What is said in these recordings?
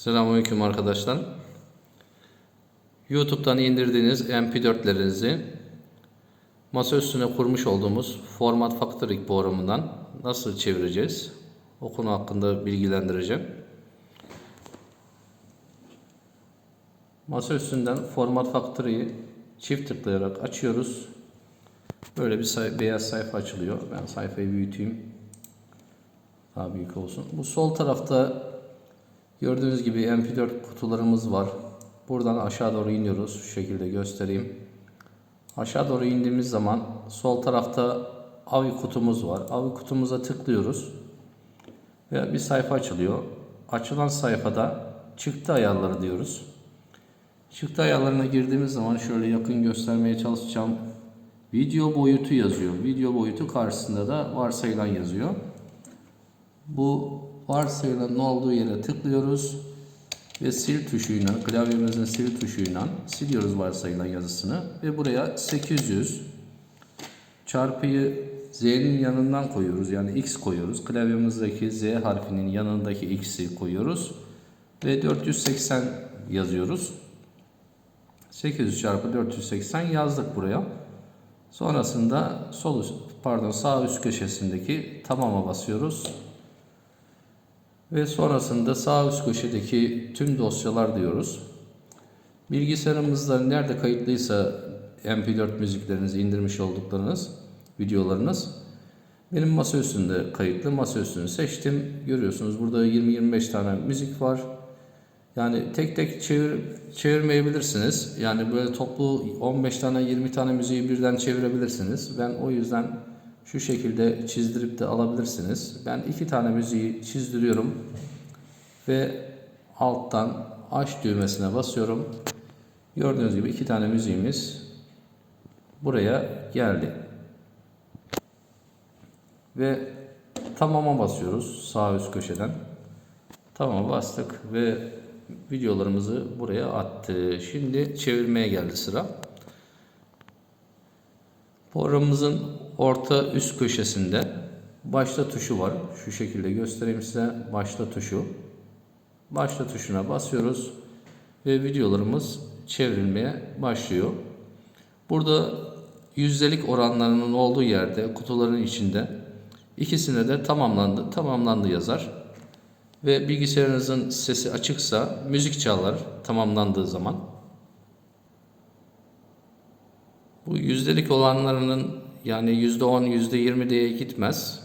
Selamünaleyküm arkadaşlar. YouTube'dan indirdiğiniz MP4'lerinizi masa üstüne kurmuş olduğumuz Format Factory programından nasıl çevireceğiz? O konu hakkında bilgilendireceğim. Masa üstünden Format Factory'yi çift tıklayarak açıyoruz. Böyle bir say- beyaz sayfa açılıyor. Ben sayfayı büyüteyim. Daha büyük olsun. Bu sol tarafta Gördüğünüz gibi MP4 kutularımız var. Buradan aşağı doğru iniyoruz. Şu şekilde göstereyim. Aşağı doğru indiğimiz zaman sol tarafta AVI kutumuz var. AVI kutumuza tıklıyoruz. Ve bir sayfa açılıyor. Açılan sayfada çıktı ayarları diyoruz. Çıktı ayarlarına girdiğimiz zaman şöyle yakın göstermeye çalışacağım. Video boyutu yazıyor. Video boyutu karşısında da varsayılan yazıyor. Bu varsayılanın olduğu yere tıklıyoruz ve sil tuşuyla, klavyemizin sil tuşuyla siliyoruz varsayılan yazısını ve buraya 800 çarpıyı z'nin yanından koyuyoruz. Yani x koyuyoruz. Klavyemizdeki z harfinin yanındaki x'i koyuyoruz ve 480 yazıyoruz. 800 çarpı 480 yazdık buraya. Sonrasında sol pardon sağ üst köşesindeki tamama basıyoruz. Ve sonrasında sağ üst köşedeki tüm dosyalar diyoruz. Bilgisayarımızda nerede kayıtlıysa MP4 müziklerinizi indirmiş olduklarınız, videolarınız benim masa üstünde kayıtlı. Masa üstünü seçtim. Görüyorsunuz burada 20-25 tane müzik var. Yani tek tek çevir, çevirmeyebilirsiniz. Yani böyle toplu 15 tane 20 tane müziği birden çevirebilirsiniz. Ben o yüzden şu şekilde çizdirip de alabilirsiniz. Ben iki tane müziği çizdiriyorum ve alttan aç düğmesine basıyorum. Gördüğünüz gibi iki tane müziğimiz buraya geldi. Ve tamama basıyoruz sağ üst köşeden. Tamama bastık ve videolarımızı buraya attı. Şimdi çevirmeye geldi sıra. Programımızın orta üst köşesinde başla tuşu var. Şu şekilde göstereyim size. Başla tuşu. Başla tuşuna basıyoruz ve videolarımız çevrilmeye başlıyor. Burada yüzdelik oranlarının olduğu yerde kutuların içinde ikisine de tamamlandı, tamamlandı yazar. Ve bilgisayarınızın sesi açıksa müzik çalar tamamlandığı zaman. Bu yüzdelik olanlarının yani yüzde on, yüzde yirmi diye gitmez.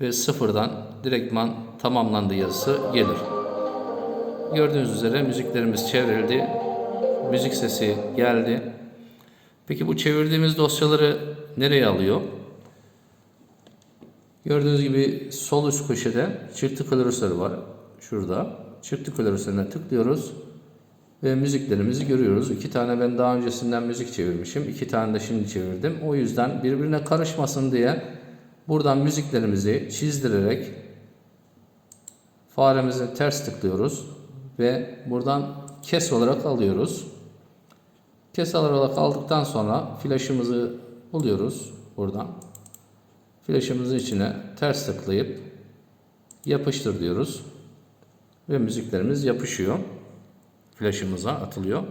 Ve sıfırdan direktman tamamlandı yazısı gelir. Gördüğünüz üzere müziklerimiz çevrildi. Müzik sesi geldi. Peki bu çevirdiğimiz dosyaları nereye alıyor? Gördüğünüz gibi sol üst köşede çift klasörü var. Şurada. Çift klasörüne tıklıyoruz. Ve müziklerimizi görüyoruz. İki tane ben daha öncesinden müzik çevirmişim. iki tane de şimdi çevirdim. O yüzden birbirine karışmasın diye buradan müziklerimizi çizdirerek faremizi ters tıklıyoruz. Ve buradan kes olarak alıyoruz. Kes olarak aldıktan sonra flaşımızı buluyoruz buradan. Flaşımızın içine ters tıklayıp yapıştır diyoruz. Ve müziklerimiz yapışıyor. Flaşımıza atılıyor.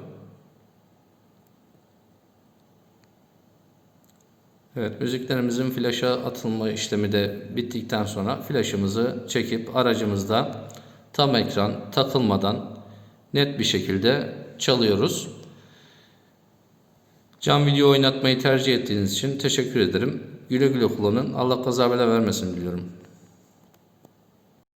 Evet, müziklerimizin flaşa atılma işlemi de bittikten sonra flaşımızı çekip aracımızda tam ekran takılmadan net bir şekilde çalıyoruz. Cam video oynatmayı tercih ettiğiniz için teşekkür ederim. Güle güle kullanın. Allah kaza bela vermesin diliyorum.